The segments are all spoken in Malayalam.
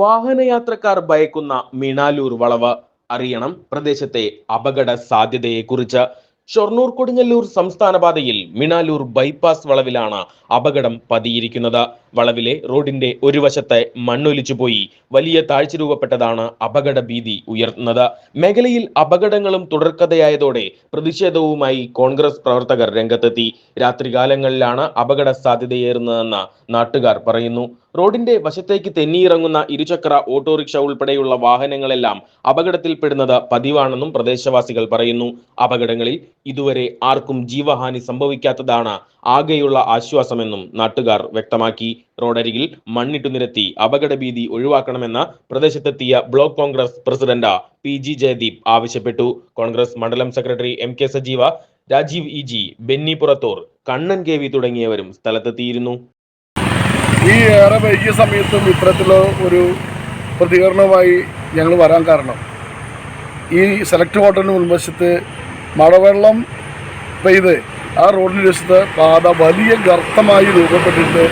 വാഹനയാത്രക്കാർ ഭയക്കുന്ന മിണാലൂർ വളവ്. അറിയണം പ്രദേശത്തെ അപകട സാധ്യതയെക്കുറിച്ച്. ഷൊർണൂർ കൊടുങ്ങല്ലൂർ സംസ്ഥാന പാതയിൽ മിണാലൂർ ബൈപ്പാസ് വളവിലാണ് അപകടം പതിയിരിക്കുന്നത്. വളവിലെ റോഡിന്റെ ഒരു വശത്തെ മണ്ണൊലിച്ചുപോയി. വലിയ താഴ്ച രൂപപ്പെട്ടതാണ് അപകട ഭീതി ഉയർത്തുന്നത്. മേഖലയിൽ അപകടങ്ങളും തുടർക്കഥയായതോടെ പ്രതിഷേധവുമായി കോൺഗ്രസ് പ്രവർത്തകർ രംഗത്തെത്തി. രാത്രികാലങ്ങളിലാണ് അപകട സാധ്യതയേറുന്നതെന്ന് നാട്ടുകാർ പറയുന്നു. റോഡിന്റെ വശത്തേക്ക് തെന്നിയിറങ്ങുന്ന ഇരുചക്ര ഓട്ടോറിക്ഷ ഉൾപ്പെടെയുള്ള വാഹനങ്ങളെല്ലാം അപകടത്തിൽപ്പെടുന്നത് പതിവാണെന്നും പ്രദേശവാസികൾ പറയുന്നു. അപകടങ്ങളിൽ ഇതുവരെ ആർക്കും ജീവഹാനി സംഭവിക്കാത്തതാണ് ആകെയുള്ള ആശ്വാസമെന്നും നാട്ടുകാർ വ്യക്തമാക്കി. റോഡരികിൽ മണ്ണിട്ടു നിരത്തി അപകട ഭീതി ഒഴിവാക്കണമെന്ന് പ്രദേശത്തെത്തിയ block congress president P G Jayadeep ആവശ്യപ്പെട്ടു. കോൺഗ്രസ് മണ്ഡലം secretary M K Sajeev Rajeev E G Benny Kannan K V തുടങ്ങിയവരും സ്ഥലത്തെത്തിയിരുന്നു. ഈ ഏറെ വൈകിയ സമയത്തും ഇത്തരത്തിലുള്ള ഒരു പ്രതികരണവുമായി ഞങ്ങൾ വരാൻ കാരണം. ഈ സെലക്ട് ഹോട്ടലിന് മുൻവശത്ത് മഴവെള്ളം പെയ്ത് ആ റോഡിന് വശത്ത് പാത വലിയ ഗർത്തമായി രൂപപ്പെട്ടിട്ട്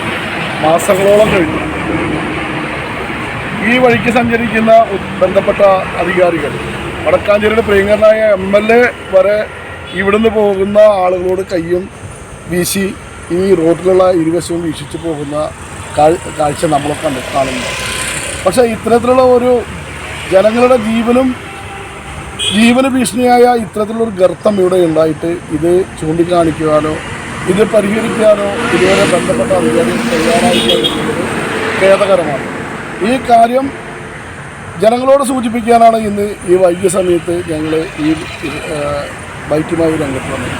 മാസങ്ങളോളം കഴിഞ്ഞു. ഈ വഴിക്ക് സഞ്ചരിക്കുന്ന ബന്ധപ്പെട്ട അധികാരികൾ വടക്കാഞ്ചേരിയുടെ പ്രിയങ്കരനായ എം എൽ എ വരെ ഇവിടുന്ന് പോകുന്ന ആളുകളോട് കയ്യും വീശി ഈ റോഡിലുള്ള ഇരുവശവും വീക്ഷിച്ചു പോകുന്ന കാഴ്ച നമ്മളൊക്കെ കണ്ട് കാണുന്നു. പക്ഷേ ഇത്തരത്തിലുള്ള ഒരു ജനങ്ങളുടെ ജീവനും ജീവന ഭീഷണിയായ ഇത്തരത്തിലുള്ള ഒരു ഗർത്തം ഇവിടെ ഉണ്ടായിട്ട് ഇത് ചൂണ്ടിക്കാണിക്കുവാനോ ഇത് പരിഹരിക്കാനോ ഇതുവരെ ബന്ധപ്പെട്ട അധികാരികൾ തയ്യാറായിട്ടുള്ളത് ഖേദകരമാണ്. ഈ കാര്യം ജനങ്ങളോട് സൂചിപ്പിക്കാനാണ് ഇന്ന് ഈ വൈകിയ സമയത്ത് ഞങ്ങൾ ഈ ബൈക്കുമായി രംഗത്ത് വന്നത്.